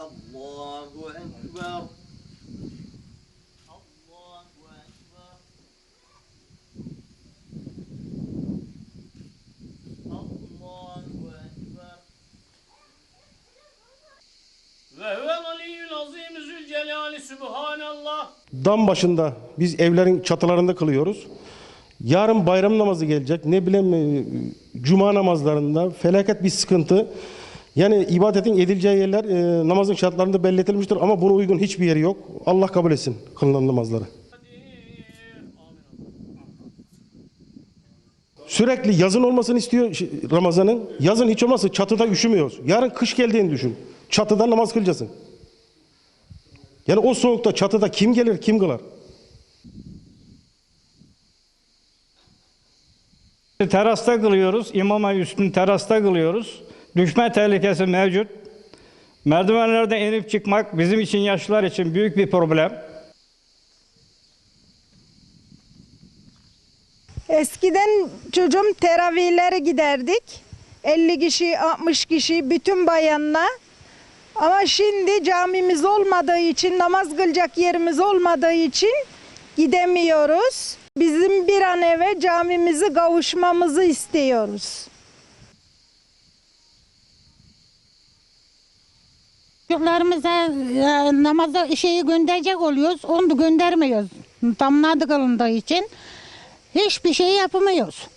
الله أكبر. Azim zülcelali subhanallah. Dam başında biz evlerin çatılarında kılıyoruz. Yarın bayram namazı gelecek. Ne bileyim e, cuma namazlarında felaket bir sıkıntı. Yani ibadetin edileceği yerler e, namazın şartlarında belletilmiştir ama buna uygun hiçbir yeri yok. Allah kabul etsin kılınan namazları. Sürekli yazın olmasını istiyor Ramazan'ın. Yazın hiç olmazsa çatıda üşümüyoruz. Yarın kış geldiğini düşün. Çatıda namaz kılacaksın. Yani o soğukta çatıda kim gelir kim kılar? Terasta kılıyoruz. İmama üstünü terasta kılıyoruz. Düşme tehlikesi mevcut. Merdivenlerden inip çıkmak bizim için yaşlılar için büyük bir problem. Eskiden çocuğum teravihlere giderdik. 50 kişi, 60 kişi bütün bayanla. Ama şimdi camimiz olmadığı için, namaz kılacak yerimiz olmadığı için gidemiyoruz. Bizim bir an eve camimizi kavuşmamızı istiyoruz. Çocuklarımıza e, namaza şeyi gönderecek oluyoruz. Onu da göndermiyoruz. Damladı kılındığı için. Hiçbir şey yapamıyoruz.